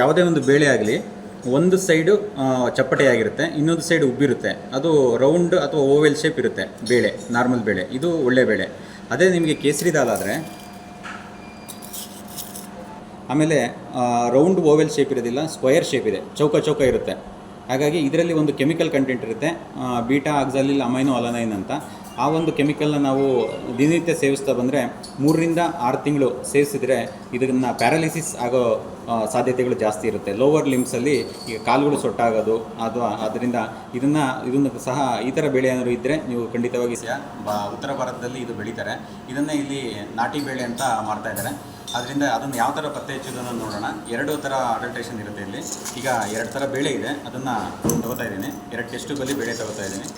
ಯಾವುದೇ ಒಂದು ಬೇಳೆ ಆಗಲಿ, ಒಂದು ಸೈಡು ಚಪ್ಪಟೆಯಾಗಿರುತ್ತೆ ಇನ್ನೊಂದು ಸೈಡ್ ಉಬ್ಬಿರುತ್ತೆ ಅದು ರೌಂಡ್ ಅಥವಾ ಓವೆಲ್ ಶೇಪ್ ಇರುತ್ತೆ, ಬೇಳೆ ನಾರ್ಮಲ್ ಬೇಳೆ. ಇದು ಒಳ್ಳೆ ಬೇಳೆ. ಅದೇ ನಿಮಗೆ ಕೇಸರಿ ದಾಲ್ ಆದರೆ, ಆಮೇಲೆ ರೌಂಡ್ ಓವೆಲ್ ಶೇಪ್ ಇರೋದಿಲ್ಲ ಸ್ಕ್ವಯರ್ ಶೇಪ್ ಇದೆ, ಚೌಕ ಚೌಕ ಇರುತ್ತೆ. ಹಾಗಾಗಿ ಇದರಲ್ಲಿ ಒಂದು ಕೆಮಿಕಲ್ ಕಂಟೆಂಟ್ ಇರುತ್ತೆ ಬೀಟಾ ಆಕ್ಸಾಲಿಲ್ ಅಮೈನೋ ಅಲನೈನ್ ಅಂತ. ಆ ಒಂದು ಕೆಮಿಕಲ್ನ ನಾವು ದಿನನಿತ್ಯ ಸೇವಿಸ್ತಾ ಬಂದರೆ ಮೂರರಿಂದ ಆರು ತಿಂಗಳು ಸೇವಿಸಿದರೆ ಇದನ್ನು ಪ್ಯಾರಾಲಿಸಿಸ್ ಆಗೋ ಸಾಧ್ಯತೆಗಳು ಜಾಸ್ತಿ ಇರುತ್ತೆ. ಲೋವರ್ ಲಿಮ್ಸಲ್ಲಿ ಈಗ ಕಾಲುಗಳು ಸೊಟ್ಟಾಗೋದು ಅಥವಾ ಅದರಿಂದ ಇದನ್ನು ಇದನ್ನು ಸಹ ಈ ಥರ ಬೆಳೆ ಏನಾದರೂ ಇದ್ದರೆ ನೀವು ಖಂಡಿತವಾಗಿ ಬಾ, ಉತ್ತರ ಭಾರತದಲ್ಲಿ ಇದು ಬೆಳೀತಾರೆ. ಇದನ್ನೇ ಇಲ್ಲಿ ನಾಟಿ ಬೇಳೆ ಅಂತ ಮಾಡ್ತಾ ಇದ್ದಾರೆ. ಅದರಿಂದ ಅದನ್ನು ಯಾವ ಥರ ಪತ್ತೆ ಹಚ್ಚೋದನ್ನು ನೋಡೋಣ. ಎರಡು ಥರ ಅಡಲ್ಟ್ರೇಷನ್ ಇರುತ್ತೆ ಇಲ್ಲಿ. ಈಗ ಎರಡು ಥರ ಬೇಳೆ ಇದೆ. ಅದನ್ನು ತಗೋತಾ ಇದ್ದೀನಿ. ಎರಡು ಟೆಸ್ಟುಗಳಲ್ಲಿ ಬೇಳೆ ತಗೋತಾ ಇದ್ದೀನಿ.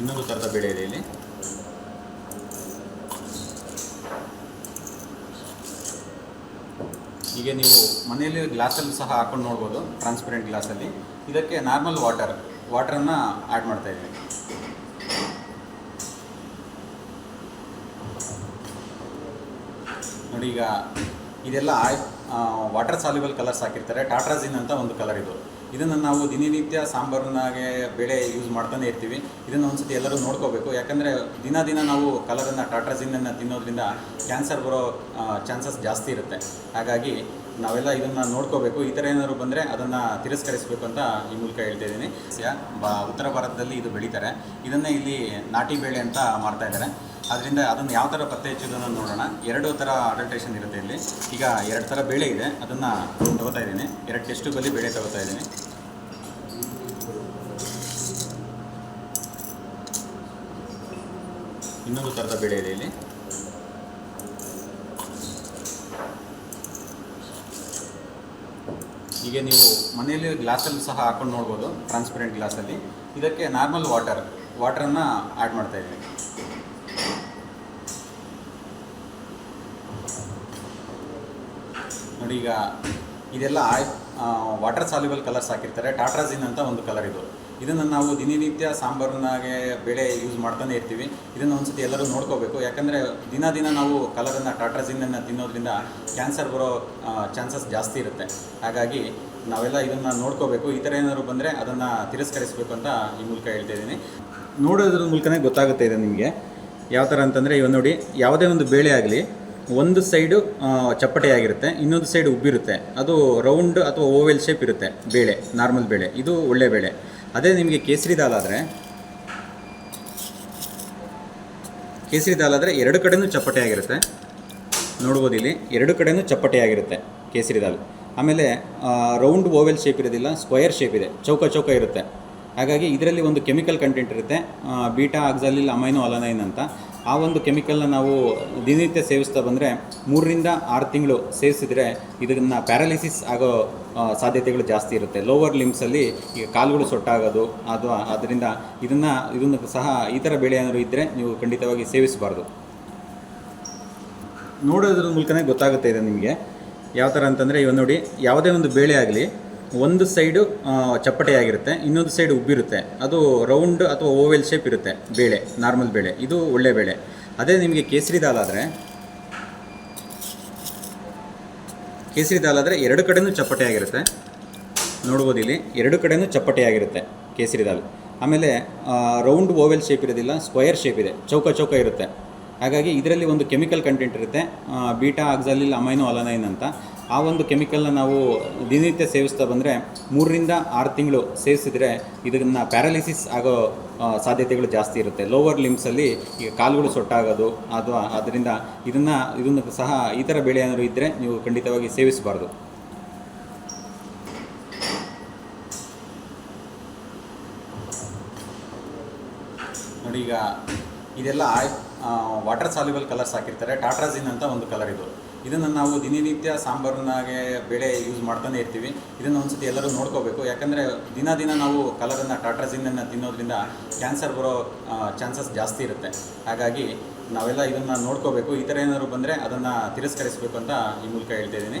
ಇನ್ನೊಂದು ಥರದ ಬೆಳೆ ಇದೆ ಇಲ್ಲಿ. ಹೀಗೆ ನೀವು ಮನೆಯಲ್ಲಿ ಗ್ಲಾಸಲ್ಲಿ ಸಹ ಹಾಕೊಂಡು ನೋಡ್ಬೋದು ಟ್ರಾನ್ಸ್ಪರೆಂಟ್ ಗ್ಲಾಸಲ್ಲಿ. ಇದಕ್ಕೆ ನಾರ್ಮಲ್ ವಾಟರ್ ವಾಟರನ್ನು ಆ್ಯಡ್ ಮಾಡ್ತಾ ಇದ್ದೀವಿ ನೋಡಿ ಈಗ ಇದೆಲ್ಲ ವಾಟರ್ ಸಾಲ್ಯುಬಲ್ ಕಲರ್ಸ್ ಹಾಕಿರ್ತಾರೆ. ಟಾಟ್ರಾಜಿನ್ ಅಂತ ಒಂದು ಕಲರ್ ಇದು. ಇದನ್ನು ನಾವು ದಿನನಿತ್ಯ ಸಾಂಬಾರನ್ನಾಗೆ ಬೇಳೆ ಯೂಸ್ ಮಾಡ್ತಾನೆ ಇರ್ತೀವಿ. ಇದನ್ನು ಒಂದ್ಸತಿ ಎಲ್ಲರೂ ನೋಡ್ಕೋಬೇಕು. ಯಾಕಂದರೆ ದಿನ ದಿನ ನಾವು ಕಲರನ್ನು ಟಾಟ್ರಾಜಿನನ್ನು ತಿನ್ನೋದ್ರಿಂದ ಕ್ಯಾನ್ಸರ್ ಬರೋ ಚಾನ್ಸಸ್ ಜಾಸ್ತಿ ಇರುತ್ತೆ. ಹಾಗಾಗಿ ನಾವೆಲ್ಲ ಇದನ್ನು ನೋಡ್ಕೋಬೇಕು. ಈ ಥರ ಏನಾದ್ರು ಬಂದರೆ ಅದನ್ನು ತಿರಸ್ಕರಿಸಬೇಕು ಅಂತ ಈ ಮೂಲಕ ಹೇಳ್ತಾ ಇದ್ದೀನಿ. ಬ, ಉತ್ತರ ಭಾರತದಲ್ಲಿ ಇದು ಬೆಳೀತಾರೆ. ಇದನ್ನೇ ಇಲ್ಲಿ ನಾಟಿ ಬೇಳೆ ಅಂತ ಮಾಡ್ತಾ ಇದ್ದಾರೆ. ಅದರಿಂದ ಅದನ್ನು ಯಾವ ಥರ ಪತ್ತೆ ಹಚ್ಚೋದನ್ನು ನೋಡೋಣ. ಎರಡು ಥರ ಅಡಲ್ಟೇಷನ್ ಇರುತ್ತೆ ಇಲ್ಲಿ. ಈಗ ಎರಡು ಥರ ಬೇಳೆ ಇದೆ. ಅದನ್ನು ತಗೋತಾ ಇದ್ದೀನಿ. ಎರಡು ಟೆಸ್ಟು ಬಲ್ಲಿ ಬೇಳೆ ತಗೋತಾ ಇದ್ದೀನಿ. ಇನ್ನೊಂದು ಥರದ ಬೇಳೆ ಇದೆ ಇಲ್ಲಿ. ಈಗ ನೀವು ಮನೆಯಲ್ಲಿ ಗ್ಲಾಸಲ್ಲಿ ಸಹ ಹಾಕೊಂಡು ನೋಡ್ಬೋದು ಟ್ರಾನ್ಸ್ಪರೆಂಟ್ ಗ್ಲಾಸಲ್ಲಿ. ಇದಕ್ಕೆ ನಾರ್ಮಲ್ ವಾಟರ್ ವಾಟರನ್ನು ಆ್ಯಡ್ ಮಾಡ್ತಾ ನೋಡಿ, ಈಗ ಇದೆಲ್ಲ ವಾಟರ್ ಸಾಲ್ಯುಬಲ್ ಕಲರ್ಸ್ ಹಾಕಿರ್ತಾರೆ. ಟಾಟ್ರಾಜಿನ್ ಅಂತ ಒಂದು ಕಲರ್ ಇದು. ಇದನ್ನು ನಾವು ದಿನನಿತ್ಯ ಸಾಂಬಾರನ್ನಾಗೆ ಬೇಳೆ ಯೂಸ್ ಮಾಡ್ತಾನೆ ಇರ್ತೀವಿ. ಇದನ್ನು ಒಂದ್ಸತಿ ಎಲ್ಲರೂ ನೋಡ್ಕೋಬೇಕು. ಯಾಕಂದರೆ ದಿನ ದಿನ ನಾವು ಕಲರನ್ನು ಟಾಟ್ರಾಜಿನನ್ನು ತಿನ್ನೋದ್ರಿಂದ ಕ್ಯಾನ್ಸರ್ ಬರೋ ಚಾನ್ಸಸ್ ಜಾಸ್ತಿ ಇರುತ್ತೆ. ಹಾಗಾಗಿ ನಾವೆಲ್ಲ ಇದನ್ನು ನೋಡ್ಕೋಬೇಕು. ಈ ಥರ ಏನಾದ್ರು ಬಂದರೆ ಅದನ್ನು ತಿರಸ್ಕರಿಸಬೇಕು ಅಂತ ಈ ಮೂಲಕ ಹೇಳ್ತಾ ಇದ್ದೀನಿ. ನೋಡೋದ್ರ ಮೂಲಕನೇ ಗೊತ್ತಾಗುತ್ತೆ ಇದೆ ನಿಮಗೆ. ಯಾವ ಥರ ಅಂತಂದರೆ, ಇವಾಗ ನೋಡಿ, ಯಾವುದೇ ಒಂದು ಬೇಳೆ ಆಗಲಿ ಒಂದು ಸೈಡು ಚಪ್ಪಟೆಯಾಗಿರುತ್ತೆ, ಇನ್ನೊಂದು ಸೈಡ್ ಉಬ್ಬಿರುತ್ತೆ. ಅದು ರೌಂಡ್ ಅಥವಾ ಓವೆಲ್ ಶೇಪ್ ಇರುತ್ತೆ, ಬೇಳೆ ನಾರ್ಮಲ್ ಬೇಳೆ. ಇದು ಒಳ್ಳೆ ಬೇಳೆ. ಅದೇ ನಿಮಗೆ ಕೇಸರಿ ದಾಲ್ ಆದರೆ, ಕೇಸರಿ ದಾಲ್ ಆದರೆ ಎರಡು ಕಡೆಯೂ ಚಪ್ಪಟೆಯಾಗಿರುತ್ತೆ. ನೋಡ್ಬೋದು ಇಲ್ಲಿ, ಎರಡು ಕಡೆನೂ ಚಪ್ಪಟೆಯಾಗಿರುತ್ತೆ ಕೇಸರಿ ದಾಲ್. ಆಮೇಲೆ ರೌಂಡ್ ಓವೆಲ್ ಶೇಪ್ ಇರೋದಿಲ್ಲ ಸ್ಕ್ವಯರ್ ಶೇಪ್ ಇದೆ, ಚೌಕ ಚೌಕ ಇರುತ್ತೆ. ಹಾಗಾಗಿ ಇದರಲ್ಲಿ ಒಂದು ಕೆಮಿಕಲ್ ಕಂಟೆಂಟ್ ಇರುತ್ತೆ ಬೀಟಾ ಆಕ್ಸಾಲಿಲ್ ಅಮೈನೋ ಅಲನೈನ್ ಅಂತ. ಆ ಒಂದು ಕೆಮಿಕಲ್ನ ನಾವು ದಿನನಿತ್ಯ ಸೇವಿಸ್ತಾ ಬಂದರೆ ಮೂರರಿಂದ ಆರು ತಿಂಗಳು ಸೇವಿಸಿದರೆ ಇದನ್ನು ಪ್ಯಾರಾಲಿಸಿಸ್ ಆಗೋ ಸಾಧ್ಯತೆಗಳು ಜಾಸ್ತಿ ಇರುತ್ತೆ. ಲೋವರ್ ಲಿಮ್ಸಲ್ಲಿ ಈಗ ಕಾಲುಗಳು ಸೊಟ್ಟಾಗೋದು ಅಥವಾ ಅದರಿಂದ ಇದನ್ನು ಇದನ್ನು ಸಹ ಈ ಥರ ಬೆಳೆ ಏನಾದರೂ ಇದ್ದರೆ ನೀವು ಖಂಡಿತವಾಗಿ ಸೇವಿಸಬಾರ್ದು. ನೋಡೋದ್ರ ಮೂಲಕನೇ ಗೊತ್ತಾಗುತ್ತೆ ಇದೆ ನಿಮಗೆ. ಯಾವ ಥರ ಅಂತಂದರೆ ಇವಾಗ ನೋಡಿ, ಯಾವುದೇ ಒಂದು ಬೇಳೆ ಆಗಲಿ ಒಂದು ಸೈಡು ಚಪ್ಪಟೆಯಾಗಿರುತ್ತೆ, ಇನ್ನೊಂದು ಸೈಡ್ ಉಬ್ಬಿರುತ್ತೆ. ಅದು ರೌಂಡ್ ಅಥವಾ ಓವೆಲ್ ಶೇಪ್ ಇರುತ್ತೆ, ಬೇಳೆ, ನಾರ್ಮಲ್ ಬೇಳೆ. ಇದು ಒಳ್ಳೆ ಬೇಳೆ. ಅದೇ ನಿಮಗೆ ಕೇಸರಿ ದಾಲ್ ಆದರೆ, ಕೇಸರಿ ದಾಲ್ ಆದರೆ ಎರಡು ಕಡೆನೂ ಚಪ್ಪಟೆಯಾಗಿರುತ್ತೆ. ನೋಡ್ಬೋದು ಇಲ್ಲಿ, ಎರಡು ಕಡೆಯೂ ಚಪ್ಪಟೆಯಾಗಿರುತ್ತೆ ಕೇಸರಿ ದಾಲ್. ಆಮೇಲೆ ರೌಂಡ್ ಓವೆಲ್ ಶೇಪ್ ಇರೋದಿಲ್ಲ, ಸ್ಕ್ವಯರ್ ಶೇಪ್ ಇದೆ, ಚೌಕ ಚೌಕ ಇರುತ್ತೆ. ಹಾಗಾಗಿ ಇದರಲ್ಲಿ ಒಂದು ಕೆಮಿಕಲ್ ಕಂಟೆಂಟ್ ಇರುತ್ತೆ ಬೀಟಾ, ಆಕ್ಸಾಲಿಲ್, ಅಮೈನೋ, ಅಲನೈನ್ ಅಂತ. ಆ ಒಂದು ಕೆಮಿಕಲ್ನ ನಾವು ದಿನನಿತ್ಯ ಸೇವಿಸ್ತಾ ಬಂದರೆ ಮೂರರಿಂದ ಆರು ತಿಂಗಳು ಸೇವಿಸಿದರೆ ಇದನ್ನು ಪ್ಯಾರಾಲಿಸಿಸ್ ಆಗೋ ಸಾಧ್ಯತೆಗಳು ಜಾಸ್ತಿ ಇರುತ್ತೆ. ಲೋವರ್ ಲಿಮ್ಸಲ್ಲಿ ಈಗ ಕಾಲುಗಳು ಸೊಟ್ಟಾಗೋದು ಅಥವಾ ಅದರಿಂದ ಇದನ್ನು ಇದನ್ನು ಸಹ ಈ ಥರ ಬೆಳೆ ಏನಾದರೂ ಇದ್ದರೆ ನೀವು ಖಂಡಿತವಾಗಿ ಸೇವಿಸಬಾರ್ದು. ನೋಡಿ ಈಗ ಇದೆಲ್ಲ ವಾಟರ್ ಸಾಲ್ಯುಬಲ್ ಕಲರ್ಸ್ ಹಾಕಿರ್ತಾರೆ. ಟಾಟ್ರಾಜಿನ್ ಅಂತ ಒಂದು ಕಲರ್ ಇದು. ಇದನ್ನು ನಾವು ದಿನನಿತ್ಯ ಸಾಂಬಾರನ್ನಾಗೆ ಬೇಳೆ ಯೂಸ್ ಮಾಡ್ತಾನೆ ಇರ್ತೀವಿ. ಇದನ್ನು ಒಂದ್ಸತಿ ಎಲ್ಲರೂ ನೋಡ್ಕೋಬೇಕು. ಯಾಕಂದರೆ ದಿನ ದಿನ ನಾವು ಕಲರನ್ನು ಟಾಟ್ರಾಜಿನನ್ನು ತಿನ್ನೋದ್ರಿಂದ ಕ್ಯಾನ್ಸರ್ ಬರೋ ಚಾನ್ಸಸ್ ಜಾಸ್ತಿ ಇರುತ್ತೆ. ಹಾಗಾಗಿ ನಾವೆಲ್ಲ ಇದನ್ನು ನೋಡ್ಕೋಬೇಕು. ಈ ಥರ ಏನಾದ್ರು ಬಂದರೆ ಅದನ್ನು ತಿರಸ್ಕರಿಸಬೇಕು ಅಂತ ಈ ಮೂಲಕ ಹೇಳ್ತಾ ಇದ್ದೀನಿ.